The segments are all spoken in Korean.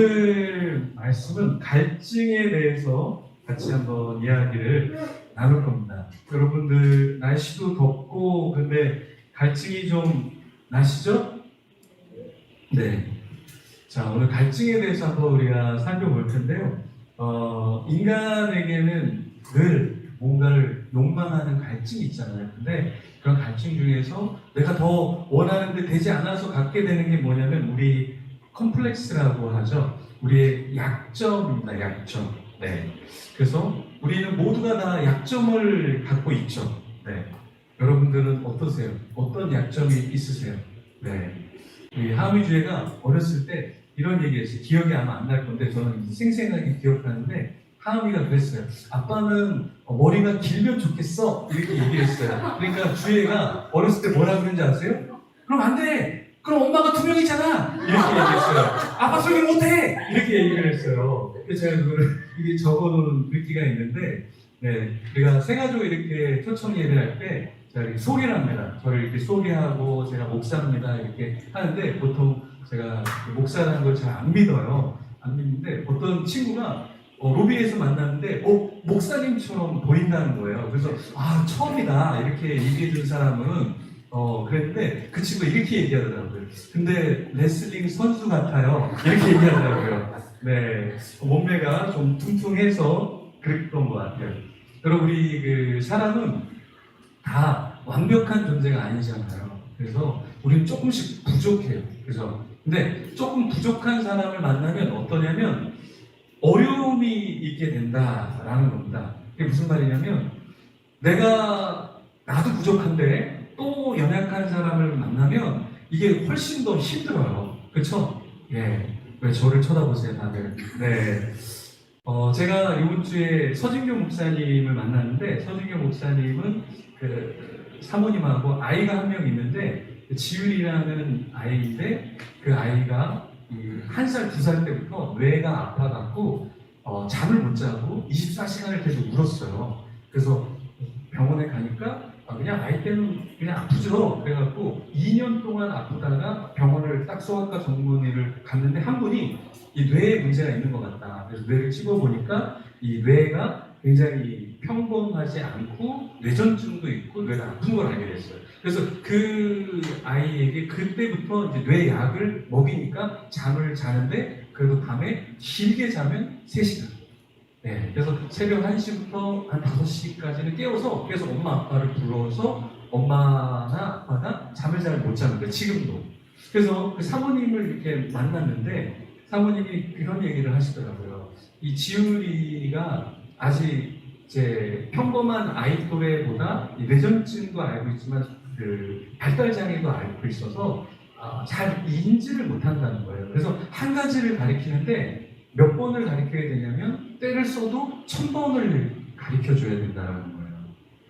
오늘 말씀은 갈증에 대해서 같이 한번 이야기를 나눌 겁니다. 여러분들 날씨도 덥고 근데 갈증이 좀 나시죠? 네. 자 오늘 갈증에 대해서 한번 우리가 살펴볼 텐데요. 어, 인간에게는 늘 뭔가를 욕망하는 갈증이 있잖아요. 근데 그런 갈증 중에서 내가 더 원하는데 되지 않아서 갖게 되는 게 뭐냐면 우리 컴플렉스라고 하죠. 우리의 약점입니다. 약점. 네. 그래서 우리는 모두가 다 약점을 갖고 있죠. 네. 여러분들은 어떠세요? 어떤 약점이 있으세요? 네. 우리 하미주애가 어렸을 때 이런 얘기했어요. 기억이 아마 안 날 건데 저는 생생하게 기억하는데 하은이가 그랬어요. 아빠는 어, 머리가 길면 좋겠어. 이렇게 얘기했어요. 그러니까 주애가 어렸을 때 뭐라 그랬는지 아세요? 그럼 안 돼. 그럼 엄마가 두 명이잖아. 이렇게 얘기했어요. 아빠 소리 못해. 이렇게 얘기를 했어요. 그래서 제가 그거를 이게 적어놓은 글귀가 있는데, 네, 우리가 세 가족 이렇게 초청 예배할 때 제가 이렇게 소개를 합니다. 저를 이렇게 소개하고 제가 목사입니다 이렇게 하는데 보통 제가 목사라는 걸 잘 안 믿어요. 안 믿는데 어떤 친구가 어, 로비에서 만났는데 어, 목사님처럼 보인다는 거예요. 그래서 아 처음이다 이렇게 얘기해 준 사람은 어 그랬는데 그 친구가 이렇게 얘기하더라고요. 근데 레슬링 선수 같아요. 이렇게 얘기하더라고요. 네 몸매가 좀 퉁퉁해서 그랬던 것 같아요. 여러분 우리 그 사람은 다 완벽한 존재가 아니잖아요. 그래서 우리는 조금씩 부족해요. 그래서 근데 조금 부족한 사람을 만나면 어떠냐면 어려움이 있게 된다라는 겁니다. 그게 무슨 말이냐면 내가 나도 부족한데 또 연약한 사람을 만나면 이게 훨씬 더 힘들어요. 그렇죠? 예. 왜 저를 쳐다보세요, 다들? 네. 어, 제가 이번 주에 서진교 목사님을 만났는데 서진교 목사님은 그 사모님하고 아이가 한 명 있는데 지율이라는 아이인데 그 아이가 한 살, 두 살 때부터 뇌가 아파갖고 어, 잠을 못 자고 24시간을 계속 울었어요. 그래서 병원에 가니까 아, 그냥 아이 때는 그냥 아프죠. 그래갖고 2년 동안 아프다가 병원을 딱 소아과 전문의를 갔는데 한 분이 이 뇌에 문제가 있는 것 같다. 그래서 뇌를 찍어보니까 이 뇌가 굉장히 평범하지 않고 뇌전증도 있고 뇌가 아픈 걸 알게 됐어요. 그래서 그 아이에게 그때부터 이제 뇌약을 먹이니까 잠을 자는데 그래도 밤에 길게 자면 3시간. 네, 그래서 새벽 1시부터 한 5시까지는 깨워서 계속 엄마 아빠를 불러서 엄마나 아빠가 잠을 잘 못 자는 거예요. 지금도. 그래서 그 사모님을 이렇게 만났는데 사모님이 그런 얘기를 하시더라고요. 이 지율이가 아직 이제 평범한 아이 또래보다 이 뇌전증도 알고 있지만 그 발달 장애도 알고 있어서 아, 잘 인지를 못한다는 거예요. 그래서 한 가지를 가리키는데 몇 번을 가리켜야 되냐면 때를 써도 천 번을 가리켜 줘야 된다는 거예요.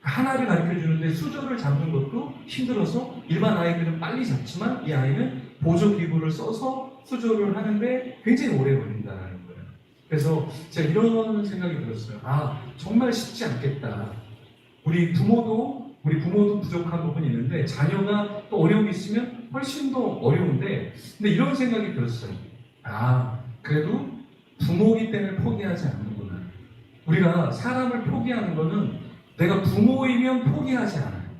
하나를 가르쳐 주는데 수저를 잡는 것도 힘들어서 일반 아이들은 빨리 잡지만 이 아이는 보조 기구를 써서 수조를 하는데 굉장히 오래 걸린다는 거예요. 그래서 제가 이런 생각이 들었어요. 아 정말 쉽지 않겠다. 우리 부모도 우리 부모도 부족한 부분이 있는데 자녀가 또 어려움이 있으면 훨씬 더 어려운데 근데 이런 생각이 들었어요. 아 그래도 부모이기 때문에 포기하지 않는구나. 우리가 사람을 포기하는 거는 내가 부모이면 포기하지 않아요.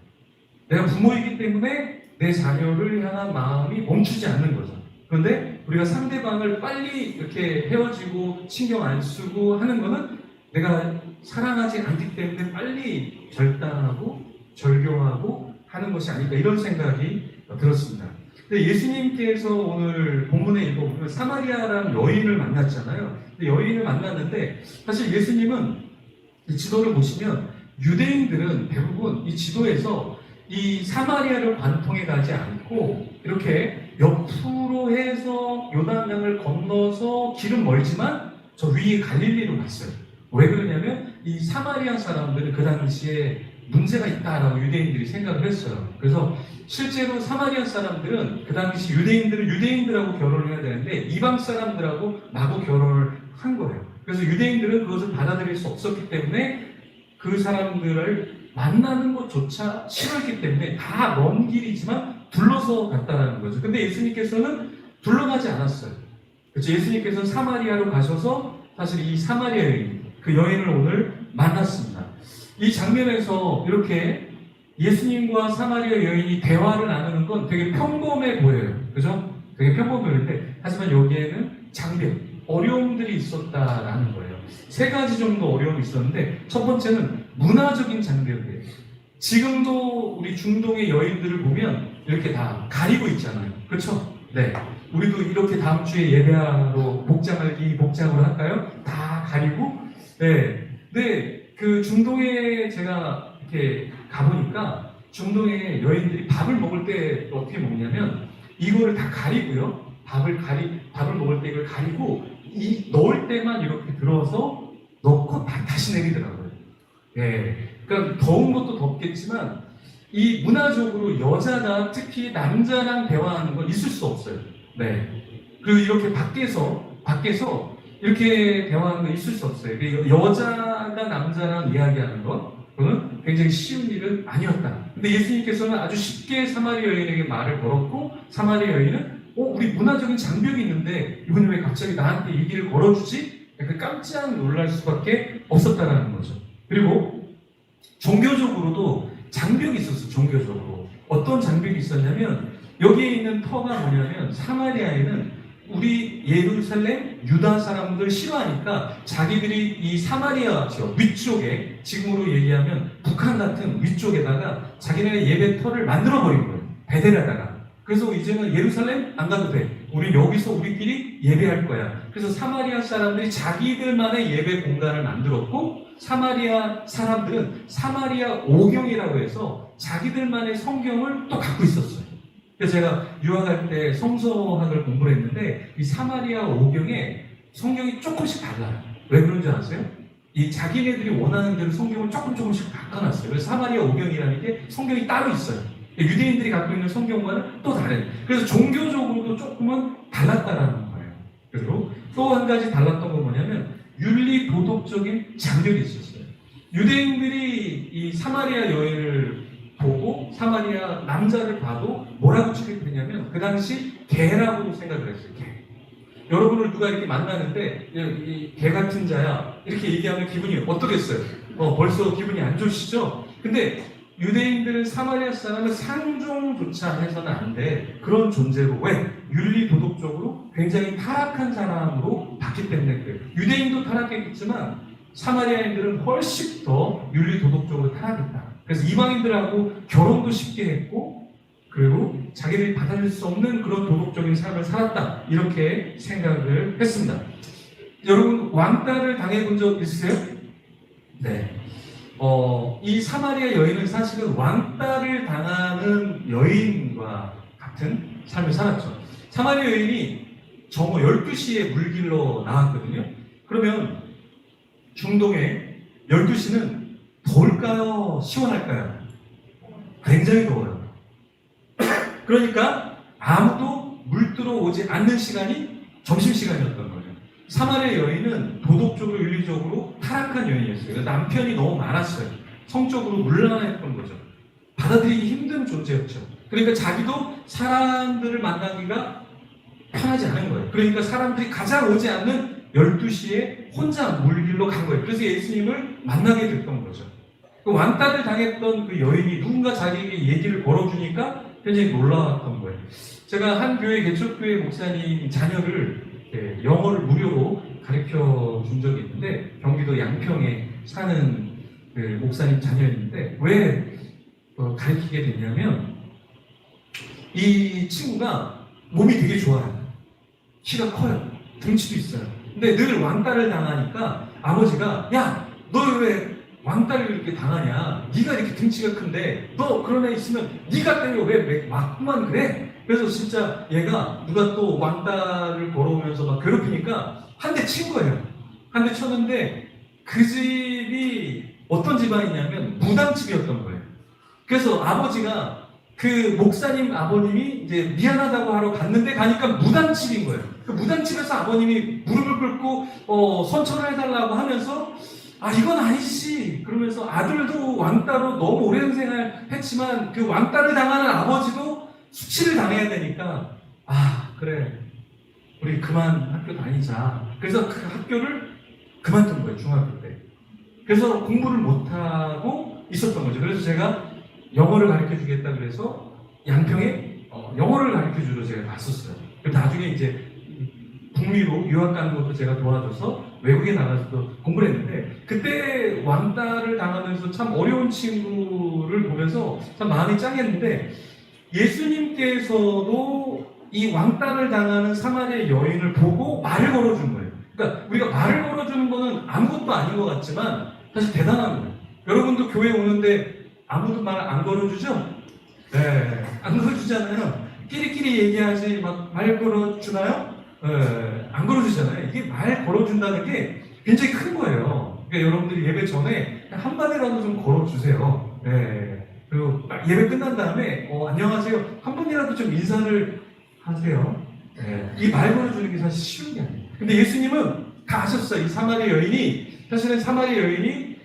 내가 부모이기 때문에 내 자녀를 향한 마음이 멈추지 않는 거죠. 그런데 우리가 상대방을 빨리 이렇게 헤어지고 신경 안 쓰고 하는 거는 내가 사랑하지 않기 때문에 빨리 절단하고 절교하고 하는 것이 아닐까 이런 생각이 들었습니다. 근데 예수님께서 오늘 본문에 읽어보면 사마리아라는 여인을 만났잖아요. 여인을 만났는데 사실 예수님은 이 지도를 보시면 유대인들은 대부분 이 지도에서 이 사마리아를 관통해 가지 않고 이렇게 옆으로 해서 요단강을 건너서 길은 멀지만 저 위에 갈릴리로 갔어요. 왜 그러냐면 이 사마리아 사람들은 그 당시에 문제가 있다라고 유대인들이 생각을 했어요. 그래서 실제로 사마리아 사람들은 그 당시 유대인들은 유대인들하고 결혼을 해야 되는데 이방 사람들하고 마구 결혼을 한 거예요. 그래서 유대인들은 그것을 받아들일 수 없었기 때문에 그 사람들을 만나는 것조차 싫었기 때문에 다 먼 길이지만 둘러서 갔다라는 거죠. 근데 예수님께서는 둘러가지 않았어요. 그렇죠. 예수님께서는 사마리아로 가셔서 사실 이 사마리아 여인, 그 여인을 오늘 만났습니다. 이 장면에서 이렇게 예수님과 사마리아 여인이 대화를 나누는 건 되게 평범해 보여요. 그죠? 되게 평범해 보이는데, 하지만 여기에는 장벽, 어려움들이 있었다라는 거예요. 세 가지 정도 어려움이 있었는데, 첫 번째는 문화적인 장벽이에요. 지금도 우리 중동의 여인들을 보면 이렇게 다 가리고 있잖아요. 그렇죠? 네. 우리도 이렇게 다음 주에 예배하러 복장을 이 복장으로 할까요? 다 가리고. 네. 근데 그 중동에 제가 이렇게 가보니까 중동의 여인들이 밥을 먹을 때 어떻게 먹냐면 이거를 다 가리고요. 밥을 가리 밥을 먹을 때 이걸 가리고 이 넣을 때만 이렇게 들어서 넣고 다 다시 내리더라고요. 예. 그러니까 더운 것도 덥겠지만 이 문화적으로 여자가 특히 남자랑 대화하는 건 있을 수 없어요. 네. 그리고 이렇게 밖에서 밖에서 이렇게 대화하는 건 있을 수 없어요. 그 여자가 남자랑 이야기하는 건 그거는 굉장히 쉬운 일은 아니었다. 근데 예수님께서는 아주 쉽게 사마리아 여인에게 말을 걸었고 사마리아 여인은 어 우리 문화적인 장벽이 있는데 이분이 왜 갑자기 나한테 얘기를 걸어주지? 약간 깜짝 놀랄 수밖에 없었다라는 거죠. 그리고 종교적으로도 장벽이 있었어, 종교적으로. 어떤 장벽이 있었냐면, 여기에 있는 터가 뭐냐면, 사마리아에는 우리 예루살렘 유다 사람들 싫어하니까 자기들이 이 사마리아 위쪽에 지금으로 얘기하면 북한 같은 위쪽에다가 자기네 예배 터를 만들어 버린 거예요. 베델에다가. 그래서 이제는 예루살렘 안 가도 돼. 우리 여기서 우리끼리 예배할 거야. 그래서 사마리아 사람들이 자기들만의 예배 공간을 만들었고 사마리아 사람들은 사마리아 오경이라고 해서 자기들만의 성경을 또 갖고 있었어요. 그래서 제가 유학할 때 성서학을 공부를 했는데 이 사마리아 오경에 성경이 조금씩 달라요. 왜 그런 줄 아세요? 이 자기네들이 원하는 대로 성경을 조금 조금씩 바꿔놨어요. 그래서 사마리아 오경이라는 게 성경이 따로 있어요. 유대인들이 갖고 있는 성경과는 또 다른. 그래서 종교적으로도 조금은 달랐다라는 거예요. 그리고 또 한 가지 달랐던 건 뭐냐면 윤리 도덕적인 장벽이 있었어요. 유대인들이 이 사마리아 여인을 보고 사마리아 남자를 봐도 뭐라고 취급했냐면 그 당시 개라고 생각을 했어요. 개. 여러분을 누가 이렇게 만나는데 이개 같은 자야 이렇게 얘기하면 기분이 어떠겠어요? 어, 벌써 기분이 안 좋으시죠? 근데 유대인들은 사마리아 사람을 상종조차 해서는 안 돼. 그런 존재로. 왜? 윤리 도덕적으로 굉장히 타락한 사람으로 봤기 때문에 그래요. 유대인도 타락했겠지만 사마리아인들은 훨씬 더 윤리 도덕적으로 타락했다. 그래서 이방인들하고 결혼도 쉽게 했고 그리고 자기들이 받아들일 수 없는 그런 도덕적인 삶을 살았다. 이렇게 생각을 했습니다. 여러분 왕따를 당해본 적 있으세요? 네. 어, 이 사마리아 여인은 사실은 왕따를 당하는 여인과 같은 삶을 살았죠. 사마리아 여인이 정오 12시에 물길로 나왔거든요. 그러면 중동에 12시는 더울까요? 시원할까요? 굉장히 더워요. 그러니까 아무도 물 들어 오지 않는 시간이 점심시간이었던 거예요. 사마리아 여인은 도덕적으로 윤리적으로 타락한 여인이었어요. 남편이 너무 많았어요. 성적으로 물란했던 거죠. 받아들이기 힘든 존재였죠. 그러니까 자기도 사람들을 만나기가 편하지 않은 거예요. 그러니까 사람들이 가장 오지 않는 12시에 혼자 물길로 간 거예요. 그래서 예수님을 만나게 됐던 거죠. 그 왕따를 당했던 그 여인이 누군가 자기에게 얘기를 걸어주니까 굉장히 놀라웠던 거예요. 제가 한 교회 개척교회 목사님 자녀를 이렇게 영어를 무료로 가르쳐 준 적이 있는데 경기도 양평에 사는 그 목사님 자녀였는데 왜 어, 가르치게 됐냐면 이 친구가 몸이 되게 좋아요. 키가 커요. 등치도 있어요. 근데 늘 왕따를 당하니까 아버지가 야 너 왜 왕따를 이렇게 당하냐? 네가 이렇게 등치가 큰데 너 그런 애 있으면 네가 때려 왜 맞구만 그래? 그래서 진짜 얘가 누가 또 왕따를 걸어오면서 막 괴롭히니까 한 대 친 거예요. 한 대 쳤는데 그 집이 어떤 집안이냐면 무당집이었던 거예요. 그래서 아버지가 그 목사님 아버님이 이제 미안하다고 하러 갔는데 가니까 무당집인 거예요. 그 무당집에서 아버님이 무릎을 꿇고 어, 선처를 해달라고 하면서 아 이건 아니지 그러면서 아들도 왕따로 너무 오랜 생활 했지만 그 왕따를 당하는 아버지도 수치를 당해야 되니까 아 그래 우리 그만 학교 다니자. 그래서 그 학교를 그만둔 거예요, 중학교 때. 그래서 공부를 못하고 있었던 거죠. 그래서 제가 영어를 가르쳐 주겠다 그래서 양평에 어, 영어를 가르쳐 주러 제가 갔었어요. 나중에 이제 북미로 유학 가는 것도 제가 도와줘서 외국에 나가서도 공부를 했는데 그때 왕따를 당하면서 참 어려운 친구를 보면서 참 마음이 짱했는데 예수님께서도 이 왕따를 당하는 사마리아 여인을 보고 말을 걸어준 거예요. 그러니까 우리가 말을 걸어주는 거는 아무것도 아닌 것 같지만 사실 대단한 거예요. 여러분도 교회 오는데 아무도 말 안 걸어주죠? 네, 안 걸어주잖아요. 끼리끼리 얘기하지 막 말 걸어주나요? 네, 안 걸어주잖아요. 이게 말 걸어준다는 게 굉장히 큰 거예요. 그러니까 여러분들이 예배 전에 한마디라도 좀 걸어주세요. 네. 그리고 막 예배 끝난 다음에 어, 안녕하세요. 한 번이라도 좀 인사를 하세요. 네. 이말 걸어주는 게 사실 쉬운 게 아니에요. 근데 예수님은 다 아셨어요. 이 사마리아 여인이 사실은 사마리아 여인이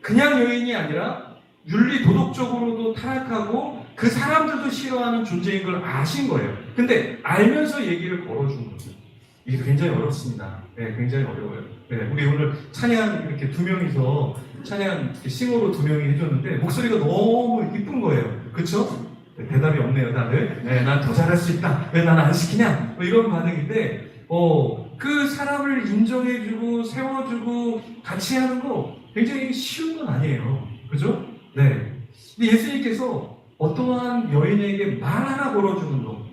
그냥 여인이 아니라 윤리 도덕적으로도 타락하고 그 사람들도 싫어하는 존재인 걸 아신 거예요. 근데 알면서 얘기를 걸어준 거죠. 이게 굉장히 어렵습니다. 네, 굉장히 어려워요. 네, 우리 오늘 찬양 이렇게 두 명이서 찬양 싱어로 두 명이 해줬는데 목소리가 너무 이쁜 거예요. 그쵸? 네, 대답이 없네요, 다들. 네, 난 더 잘할 수 있다. 왜 난 안 시키냐? 뭐 이런 반응인데, 어, 그 사람을 인정해주고 세워주고 같이 하는 거 굉장히 쉬운 건 아니에요. 그죠? 네. 근데 예수님께서 어떠한 여인에게 말 하나 걸어주는 거,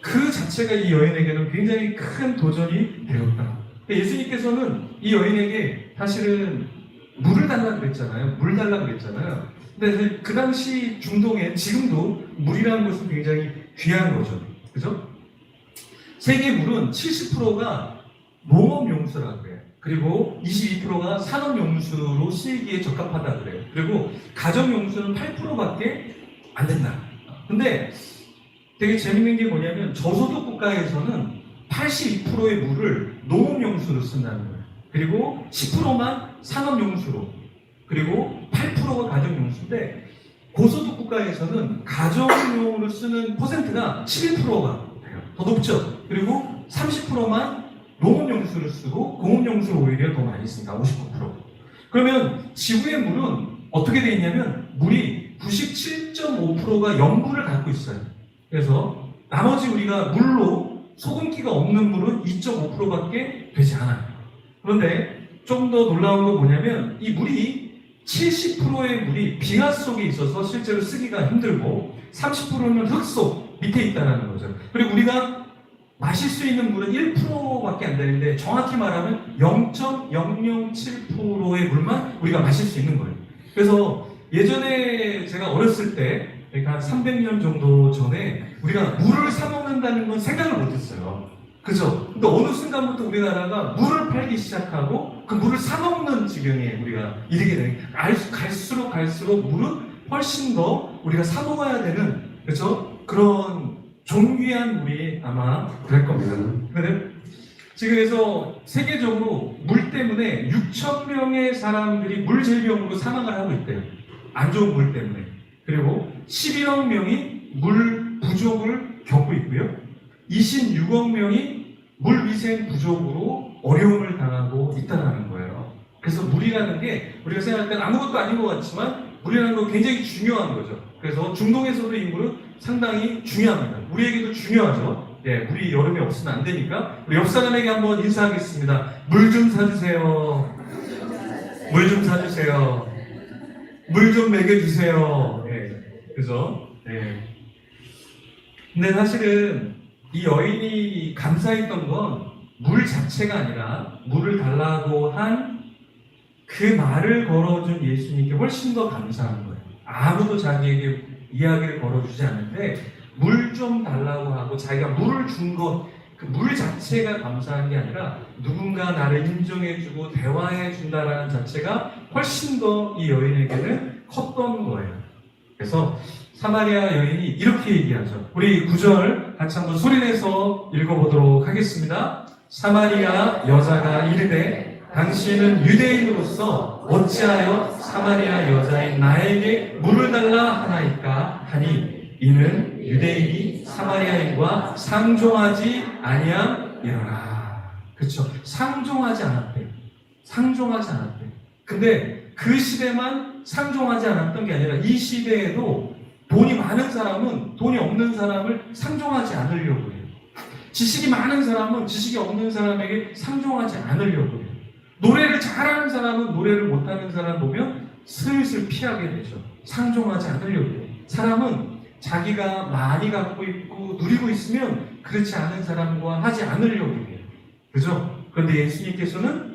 그 자체가 이 여인에게는 굉장히 큰 도전이 되었다. 근데 예수님께서는 이 여인에게 사실은 물을 달라 그랬잖아요. 물 달라 그랬잖아요. 근데 그 당시 중동에 지금도 물이라는 것은 굉장히 귀한 거죠. 그죠? 세계 물은 70%가 농업 용수라고 그래요. 그리고 22%가 산업용수로 쓰이기에 적합하다 그래요. 그리고 가정용수는 8%밖에 안 된다. 근데 되게 재밌는 게 뭐냐면 저소득 국가에서는 82%의 물을 농업용수로 쓴다는 거예요. 그리고 10%만 산업용수로 그리고 8%가 가정용수인데 고소득 국가에서는 가정용으로 쓰는 퍼센트가 11%가 돼요. 더 높죠. 그리고 30%만 농업용수를 쓰고 공업용수를 오히려 더 많이 씁니다. 59%. 그러면 지구의 물은 어떻게 되어 있냐면 물이 97.5%가 염분을 갖고 있어요. 그래서 나머지 우리가 물로 소금기가 없는 물은 2.5%밖에 되지 않아요. 그런데 좀 더 놀라운 건 뭐냐면 이 물이 70%의 물이 빙하 속에 있어서 실제로 쓰기가 힘들고 30%는 흙 속 밑에 있다는 거죠. 그리고 우리가 마실 수 있는 물은 1%밖에 안 되는데 정확히 말하면 0.007%의 물만 우리가 마실 수 있는 거예요. 그래서 예전에 제가 어렸을 때 그러니까 한 300년 정도 전에 우리가 물을 사 먹는다는 건 생각을 못했어요. 그죠? 근데 어느 순간부터 우리나라가 물을 팔기 시작하고 그 물을 사 먹는 지경에 우리가 이르게 되는 알- 갈수록 갈수록 물은 훨씬 더 우리가 사 먹어야 되는 그죠? 그런 존귀한 물이 아마 될 겁니다. 근데 지금 그래서 세계적으로 물 때문에 6천 명의 사람들이 물질병으로 사망을 하고 있대요. 안 좋은 물 때문에. 그리고 11억 명이 물 부족을 겪고 있고요. 26억 명이 물 위생 부족으로 어려움을 당하고 있다는 거예요. 그래서 물이라는 게 우리가 생각할 때는 아무것도 아닌 것 같지만 물이라는 건 굉장히 중요한 거죠. 그래서 중동에서도 이 물은 상당히 중요합니다. 우리에게도 중요하죠. 예, 물이 여름에 없으면 안 되니까 우리 옆 사람에게 한번 인사하겠습니다. 물 좀 사주세요. 물 좀 사주세요. 물 좀 먹여주세요. 예, 그죠? 예. 근데 사실은 이 여인이 감사했던 건 물 자체가 아니라 물을 달라고 한 그 말을 걸어준 예수님께 훨씬 더 감사한 거예요. 아무도 자기에게 이야기를 걸어주지 않는데 물 좀 달라고 하고 자기가 물을 준 것, 그 물 자체가 감사한 게 아니라 누군가 나를 인정해주고 대화해준다라는 자체가 훨씬 더 이 여인에게는 컸던 거예요. 그래서 사마리아 여인이 이렇게 얘기하죠. 우리 구절 같이 한번 소리내서 읽어보도록 하겠습니다. 사마리아 여자가 이르되 당신은 유대인으로서 어찌하여 사마리아 여자인 나에게 물을 달라 하나이까 하니 이는 유대인이 사마리아인과 상종하지 아니함이러라. 그렇죠. 상종하지 않았대. 상종하지 않았대. 근데 그 시대만 상종하지 않았던 게 아니라 이 시대에도 돈이 많은 사람은 돈이 없는 사람을 상종하지 않으려고 해요. 지식이 많은 사람은 지식이 없는 사람에게 상종하지 않으려고 해요. 노래를 잘하는 사람은 노래를 못하는 사람 보면 슬슬 피하게 되죠. 상종하지 않으려고. 사람은 자기가 많이 갖고 있고 누리고 있으면 그렇지 않은 사람과 하지 않으려고 해요. 그죠? 그런데 예수님께서는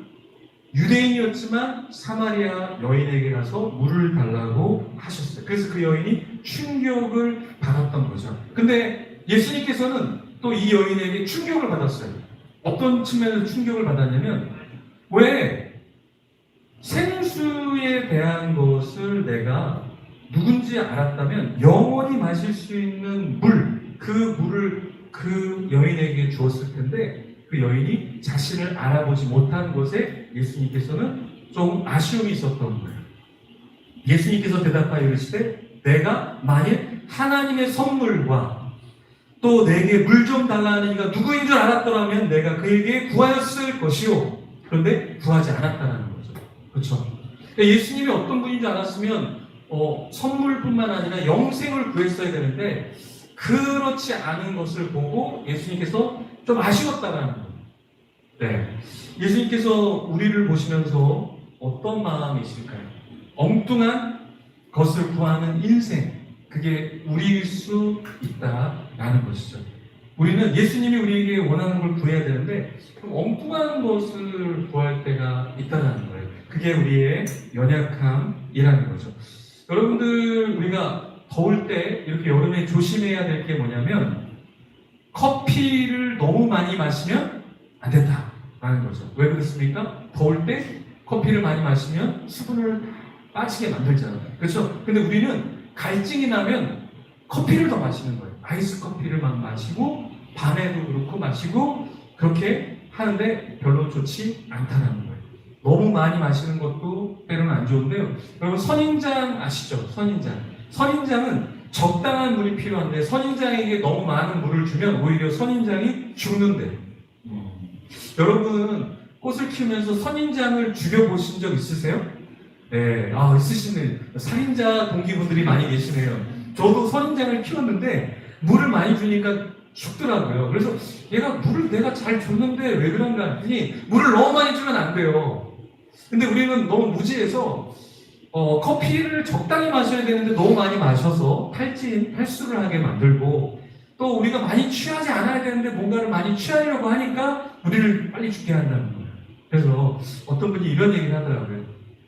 유대인이었지만 사마리아 여인에게 가서 물을 달라고 하셨어요. 그래서 그 여인이 충격을 받았던 거죠. 근데 예수님께서는 또 이 여인에게 충격을 받았어요. 어떤 측면에서 충격을 받았냐면 왜 생수에 대한 것을 내가 누군지 알았다면 영원히 마실 수 있는 물, 그 물을 그 여인에게 주었을 텐데 그 여인이 자신을 알아보지 못한 것에 예수님께서는 좀 아쉬움이 있었던 거예요. 예수님께서 대답하여 이르시되 내가 만일 하나님의 선물과 또 내게 물 좀 달라는 이가 누구인 줄 알았더라면 내가 그에게 구하였을 것이요. 그런데 구하지 않았다는 거죠. 그렇죠. 그러니까 예수님이 어떤 분인 줄 알았으면 어, 선물뿐만 아니라 영생을 구했어야 되는데 그렇지 않은 것을 보고 예수님께서 좀 아쉬웠다라는 거예요. 네. 예수님께서 우리를 보시면서 어떤 마음이실까요? 엉뚱한 것을 구하는 인생. 그게 우리일 수 있다라는 것이죠. 우리는 예수님이 우리에게 원하는 걸 구해야 되는데 그럼 엉뚱한 것을 구할 때가 있다는 거예요. 그게 우리의 연약함이라는 거죠. 여러분들 우리가 더울 때 이렇게 여름에 조심해야 될 게 뭐냐면 커피를 너무 많이 마시면 안 된다라는 거죠. 왜 그렇습니까? 더울 때 커피를 많이 마시면 수분을 빠지게 만들잖아요. 그렇죠? 근데 우리는 갈증이 나면 커피를 더 마시는 거예요. 아이스 커피를 막 마시고 밤에도 그렇고 마시고 그렇게 하는데 별로 좋지 않다는 거예요. 너무 많이 마시는 것도 때로는 안 좋은데요. 여러분 선인장 아시죠? 선인장. 선인장은 적당한 물이 필요한데 선인장에게 너무 많은 물을 주면 오히려 선인장이 죽는데. 음. 여러분 꽃을 키우면서 선인장을 죽여보신 적 있으세요? 네, 아 있으시네. 살인자 동기분들이 많이 계시네요. 저도 선인장을 키웠는데 물을 많이 주니까 죽더라고요. 그래서 얘가 물을 내가 잘 줬는데 왜 그런가 했더니 물을 너무 많이 주면 안 돼요. 근데 우리는 너무 무지해서 어, 커피를 적당히 마셔야 되는데 너무 많이 마셔서 탈진, 탈수를 하게 만들고 또 우리가 많이 취하지 않아야 되는데 뭔가를 많이 취하려고 하니까 우리를 빨리 죽게 한다는 거예요. 그래서 어떤 분이 이런 얘기를 하더라고요.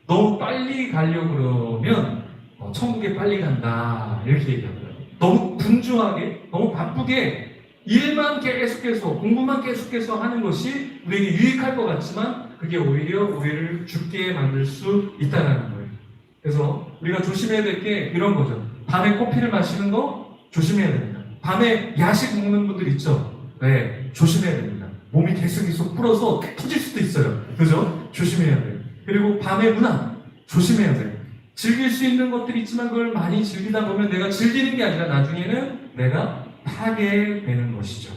너무 빨리 가려고 그러면 어, 천국에 빨리 간다 이렇게 얘기하더라고요. 너무 분주하게, 너무 바쁘게 일만 계속해서 공부만 계속해서 하는 것이 우리에게 유익할 것 같지만 그게 오히려 우리를 죽게 만들 수 있다는 거예요. 그래서 우리가 조심해야 될 게 이런 거죠. 밤에 커피를 마시는 거 조심해야 됩니다. 밤에 야식 먹는 분들 있죠. 네, 조심해야 됩니다. 몸이 계속 계속 불어서 터질 수도 있어요. 그죠? 조심해야 돼요. 그리고 밤에 문화 조심해야 돼요. 즐길 수 있는 것들이 있지만 그걸 많이 즐기다 보면 내가 즐기는 게 아니라 나중에는 내가 파괴되는 것이죠.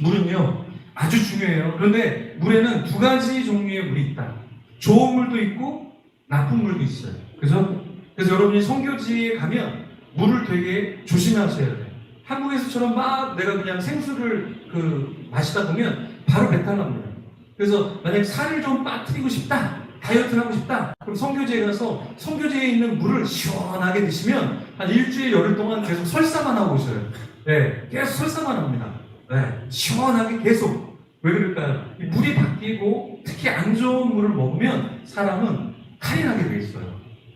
물은요 아주 중요해요. 그런데 물에는 두 가지 종류의 물이 있다. 좋은 물도 있고 나쁜 물도 있어요. 그래서 그래서 여러분이 성교지에 가면 물을 되게 조심하셔야 돼요. 한국에서처럼 막 내가 그냥 생수를 그 마시다 보면 바로 배탈 납니다. 그래서 만약 살을 좀 빠뜨리고 싶다, 다이어트를 하고 싶다, 그럼 성교제에 가서 성교제에 있는 물을 시원하게 드시면 한 일주일 열흘 동안 계속 설사만 하고 있어요. 네, 계속 설사만 합니다. 네, 시원하게 계속. 왜 그럴까요? 이 물이 바뀌고 특히 안 좋은 물을 먹으면 사람은 나게 돼 있어요.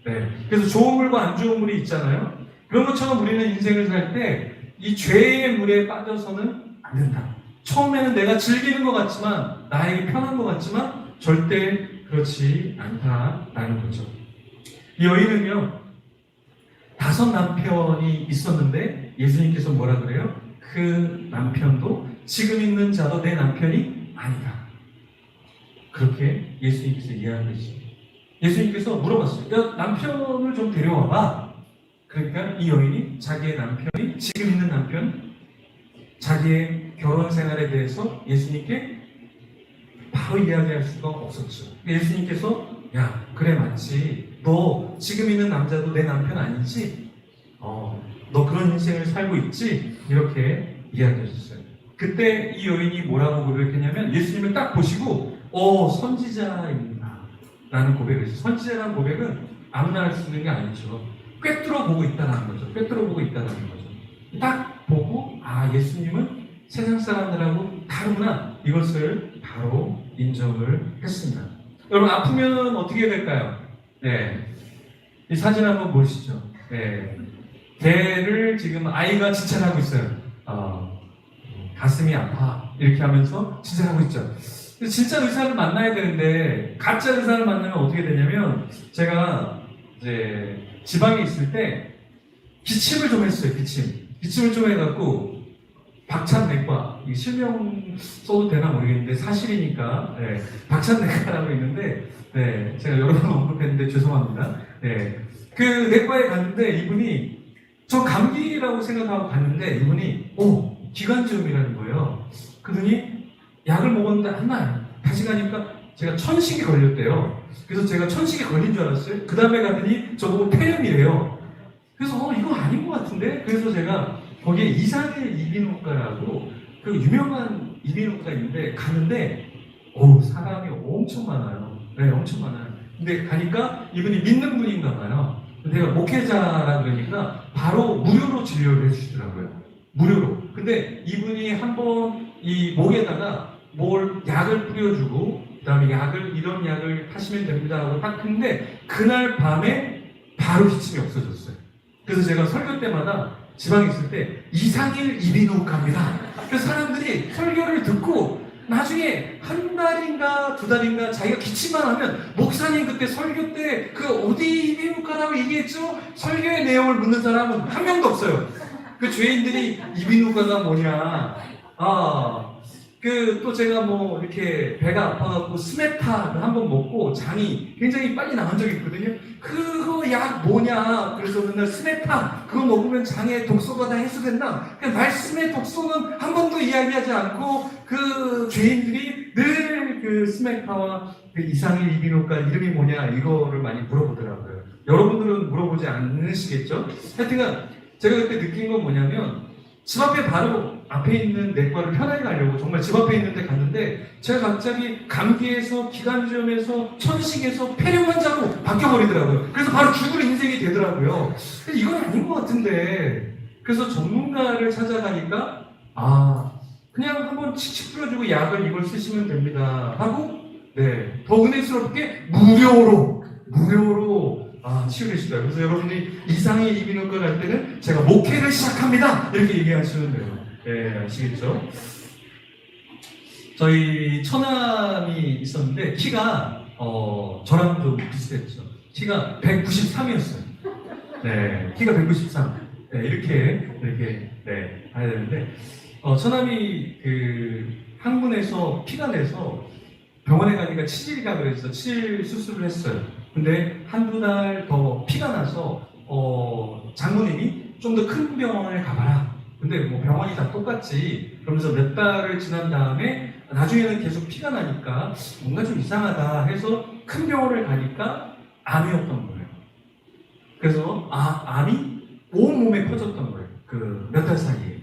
네, 그래서 좋은 물과 안 좋은 물이 있잖아요. 그런 것처럼 우리는 인생을 살 때 이 죄의 물에 빠져서는 안 된다. 처음에는 내가 즐기는 것 같지만 나에게 편한 것 같지만 절대 그렇지 않다라는 거죠. 이 여인은요 다섯 남편이 있었는데 예수님께서 뭐라 그래요? 그 남편도 지금 있는 자도 내 남편이 아니다. 그렇게 예수님께서 이야기하시죠. 예수님께서 물어봤어요. 야 남편을 좀 데려와봐. 그러니까 이 여인이 자기의 남편이 지금 있는 남편, 자기의 결혼 생활에 대해서 예수님께 바로 이야기할 수가 없었죠. 예수님께서 야 그래 맞지. 너 지금 있는 남자도 내 남편 아니지? 어, 너 그런 인생을 살고 있지? 이렇게 이야기하셨어요. 그때 이 여인이 뭐라고 고백했냐면 예수님을 딱 보시고 어 선지자입니다. 라는 고백을 했어요. 선지자라는 고백은 아무나 할 수 있는 게 아니죠. 꿰뚫어 보고 있다는 거죠. 꿰뚫어 보고 있다는 거죠. 딱 보고 아 예수님은 세상 사람들하고 다르구나 이것을 바로 인정을 했습니다. 여러분 아프면 어떻게 될까요? 네, 이 사진 한번 보시죠. 네, 개를 지금 아이가 지체하고 있어요. 어, 가슴이 아파 이렇게 하면서 지체하고 있죠. 진짜 의사를 만나야 되는데 가짜 의사를 만나면 어떻게 되냐면 제가 이제 지방에 있을 때 기침을 좀 했어요. 기침. 기침을 좀 해갖고 박찬 내과 이 실명 써도 되나 모르겠는데 사실이니까 네, 박찬 내과라고 있는데 네, 제가 여러 번 언급했는데 죄송합니다. 네, 그 내과에 갔는데 이분이 저 감기라고 생각하고 갔는데 이분이 오 기관지염이라는 거예요. 그러더니 약을 먹었는데 안 나요. 다시 가니까 제가 천식이 걸렸대요. 그래서 제가 천식이 걸린 줄 알았어요. 그 다음에 가더니 저보고 폐렴이래요. 그래서 어 이거 아닌 것 같은데? 그래서 제가 거기에 이상일 이비인후과라고 그 유명한 이비인후과 있는데 가는데 오 사람이 엄청 많아요. 네, 엄청 많아요. 근데 가니까 이분이 믿는 분인가 봐요. 내가 목회자라 그러니까 바로 무료로 진료를 해주시더라고요. 무료로. 근데 이분이 한번 이 목에다가 뭘 약을 뿌려주고 그다음에 약을 이런 약을 하시면 됩니다 하고 딱 했는데 그날 밤에 바로 기침이 없어졌어요. 그래서 제가 설교 때마다 지방에 있을 때 이상일 이비인후과입니다. 그래서 사람들이 설교를 듣고 나중에 한 달인가 두 달인가 자기가 기침만 하면 목사님 그때 설교 때 그 어디 이비인후과라고 얘기했죠? 설교의 내용을 묻는 사람은 한 명도 없어요. 그 죄인들이 이비인후과가 뭐냐? 아, 그 또 제가 뭐 이렇게 배가 아파갖고 스메타 한번 먹고 장이 굉장히 빨리 나간 적이 있거든요. 그거 약 뭐냐? 그래서 맨날 스메타 그거 먹으면 장에 독소가 다 해소된다. 그 말씀의 독소는 한 번도 이야기하지 않고 그 죄인들이 늘 그 스메타와 그 이상의 이비인후과 이름이 뭐냐 이거를 많이 물어보더라고요. 여러분들은 물어보지 않으시겠죠? 하여튼간 제가 그때 느낀 건 뭐냐면 집 앞에 바로 앞에 있는 내과를 편하게 가려고 정말 집 앞에 있는 데 갔는데 제가 갑자기 감기에서 기관지염에서 천식에서 폐렴 환자로 바뀌어버리더라고요. 그래서 바로 죽을 인생이 되더라고요. 이건 아닌 것 같은데 그래서 전문가를 찾아가니까 아 그냥 한번 칙칙 뿌려주고 약을 이걸 쓰시면 됩니다 하고 네 더 은혜스럽게 무료로 무료로 아, 치유되시다. 그래서 여러분이 이상의 이비인후과 갈 때는 제가 목회를 시작합니다. 이렇게 얘기하시면 돼요. 예, 아시겠죠? 저희 처남이 있었는데 키가 어, 저랑 좀 비슷했죠. 키가 193이었어요. 네, 키가 193. 네, 이렇게 이렇게 네, 가야 되는데 어, 처남이 그 항문에서 피가 내서 병원에 가니까 치질이가 그래서 치질 수술을 했어요. 근데 한두 달 더 피가 나서 어, 장모님이 좀 더 큰 병원을 가봐라. 근데 뭐 병원이 다 똑같지. 그러면서 몇 달을 지난 다음에 나중에는 계속 피가 나니까 뭔가 좀 이상하다 해서 큰 병원을 가니까 암이었던 거예요. 그래서 아 암이 온 몸에 퍼졌던 거예요. 그 몇 달 사이에.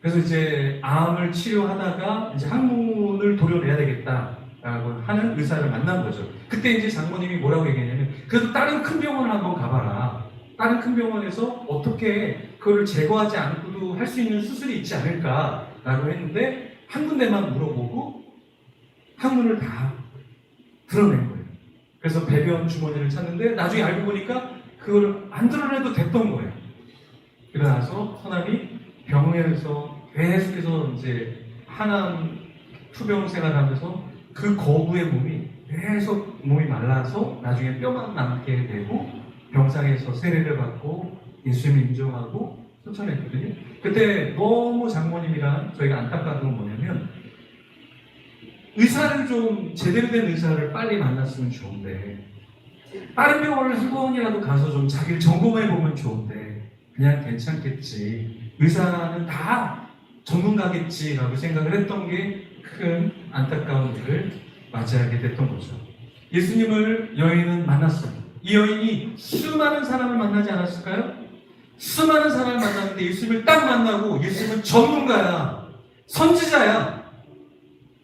그래서 이제 암을 치료하다가 이제 항문을 도려내야 되겠다라고 하는 의사를 만난 거죠. 그때 이제 장모님이 뭐라고 얘기했냐면 그래도 다른 큰 병원을 한번 가봐라. 다른 큰 병원에서 어떻게 그거를 제거하지 않고도 할 수 있는 수술이 있지 않을까라고 했는데 한 군데만 물어보고 항문을 다 드러낸 거예요. 그래서 배변 주머니를 찾는데 나중에 알고 보니까 그걸 안 드러내도 됐던 거예요. 그러나서 서남이 병원에서 계속해서 이제 하남 투병 생활하면서 그 거부의 몸이 계속 몸이 말라서 나중에 뼈만 남게 되고 병상에서 세례를 받고 예수님을 인정하고 쫓아냈거든요. 그때 너무 장모님이랑 저희가 안타까운 건 뭐냐면 의사를 좀 제대로 된 의사를 빨리 만났으면 좋은데 다른 병원을 한 번이라도 가서 좀 자기를 점검해 보면 좋은데 그냥 괜찮겠지. 의사는 다 전문가겠지라고 생각을 했던 게 큰 안타까운 일을 맞이하게 됐던 거죠. 예수님을 여인은 만났어요. 이 여인이 수많은 사람을 만나지 않았을까요? 수많은 사람을 만났는데 예수님을 딱 만나고 예수님은 전문가야. 선지자야.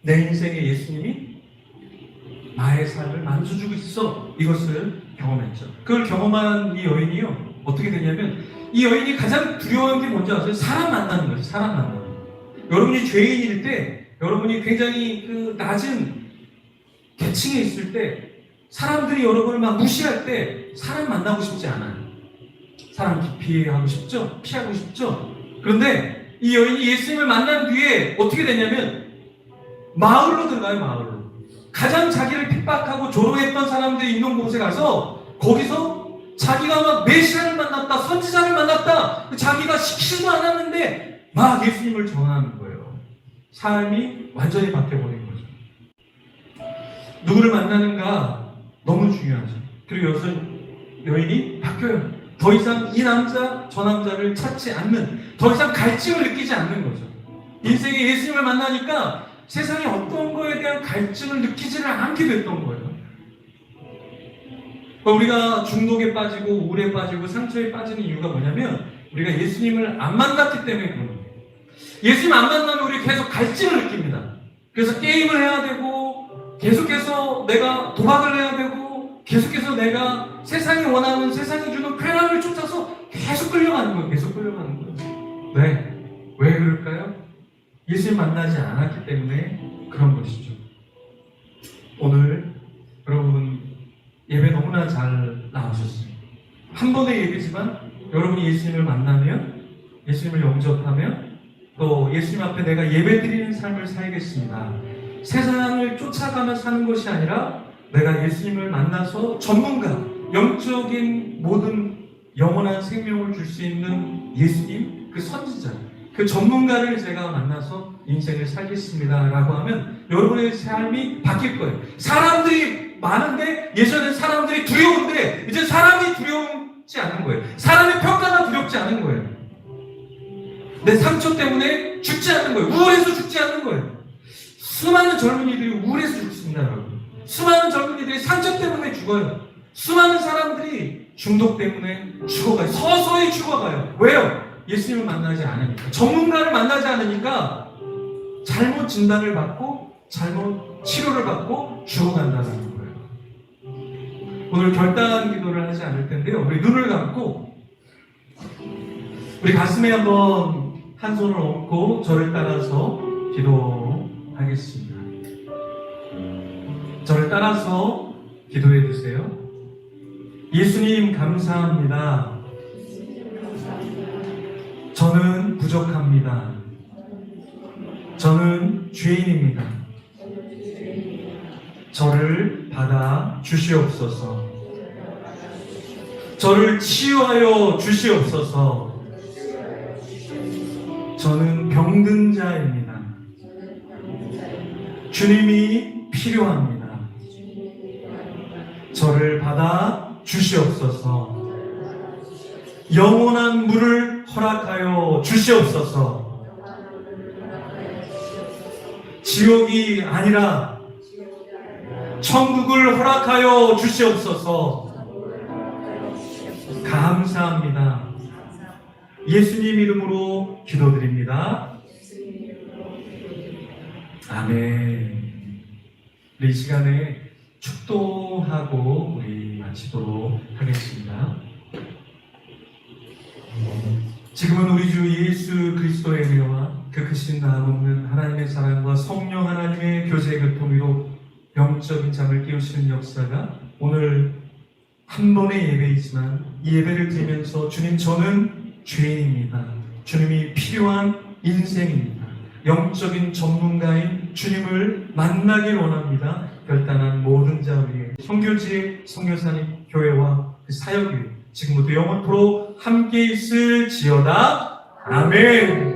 내 인생에 예수님이 나의 삶을 만져주고 있어. 이것을 경험했죠. 그걸 경험한 이 여인이요. 어떻게 되냐면 이 여인이 가장 두려워한 게 뭔지 아세요? 사람 만나는 거죠. 사람 만나는 거. 여러분이 죄인일 때, 여러분이 굉장히 그 낮은 계층에 있을 때, 사람들이 여러분을 막 무시할 때 사람 만나고 싶지 않아요. 사람 기피하고 싶죠? 피하고 싶죠? 그런데 이 여인이 예수님을 만난 뒤에 어떻게 되냐면 마을로 들어가요, 마을로. 가장 자기를 핍박하고 조롱했던 사람들이 있는 곳에 가서 거기서 자기가 막 메시아를 만났다, 선지자를 만났다, 자기가 시키지도 않았는데 막 예수님을 전하는 거예요. 삶이 완전히 바뀌어버린 거죠. 누구를 만나는가 너무 중요하죠. 그리고 여기서 여인이 바뀌어요. 더 이상 이 남자, 저 남자를 찾지 않는, 더 이상 갈증을 느끼지 않는 거죠. 인생에 예수님을 만나니까 세상에 어떤 거에 대한 갈증을 느끼지를 않게 됐던 거예요. 그러니까 우리가 중독에 빠지고 우울에 빠지고 상처에 빠지는 이유가 뭐냐면 우리가 예수님을 안 만났기 때문에 그런 거예요. 예수님 안 만나면 우리 계속 갈증을 느낍니다. 그래서 게임을 해야 되고 계속해서 내가 도박을 해야 되고 계속해서 내가 세상이 원하는 세상이 주는 쾌락을 쫓아서 계속 끌려가는 거예요. 계속 끌려가는 거예요. 네. 왜 그럴까요? 예수님 만나지 않았기 때문에 그런 것이죠. 오늘 여러분 예배 너무나 잘 나오셨어요. 한 번의 예배지만 여러분이 예수님을 만나면 예수님을 영접하면 또 예수님 앞에 내가 예배 드리는 삶을 살겠습니다. 세상을 쫓아가며 사는 것이 아니라 내가 예수님을 만나서 전문가, 영적인 모든 영원한 생명을 줄 수 있는 예수님, 그 선지자, 그 전문가를 제가 만나서 인생을 살겠습니다라고 하면 여러분의 삶이 바뀔 거예요. 사람들이 많은데 예전에 사람들이 두려운데 이제 사람이 두려움지 않은 거예요. 사람의 평가가 두렵지 않은 거예요. 내 상처 때문에 죽지 않는 거예요. 우울해서 죽지 않는 거예요. 수많은 젊은이들이 우울해서 죽습니다, 여러분. 수많은 젊은이들이 상처 때문에 죽어요. 수많은 사람들이 중독 때문에 죽어가요. 서서히 죽어가요. 왜요? 예수님을 만나지 않으니까. 전문가를 만나지 않으니까 잘못 진단을 받고 잘못 치료를 받고 죽어간다는 거예요. 오늘 결단 기도를 하지 않을 텐데요. 우리 눈을 감고 우리 가슴에 한번 한 손을 얹고 저를 따라서 기도하겠습니다. 저를 따라서 기도해 주세요. 예수님 감사합니다. 저는 부족합니다. 저는 죄인입니다. 저를 받아 주시옵소서. 저를 치유하여 주시옵소서. 저는 병든 자입니다. 주님이 필요합니다. 저를 받아 주시옵소서. 영원한 물을 허락하여 주시옵소서. 지옥이 아니라 천국을 허락하여 주시옵소서. 감사합니다. 예수님 이름으로 기도드립니다. 아멘. 이 시간에 축도하고 우리 마치도록 하겠습니다. 지금은 우리 주 예수 그리스도의 은혜와 그 크신 나음 없는 하나님의 사랑과 성령 하나님의 교제 교통으로 영적인 잠을 깨우시는 역사가 오늘 한 번의 예배이지만 이 예배를 드리면서 주님 저는 죄인입니다. 주님이 필요한 인생입니다. 영적인 전문가인 주님을 만나길 원합니다. 결단한 모든 자 위에 성교지의 성교사님 교회와 그 사역 위에 지금부터 영원토록 함께 있을지어다. 아멘.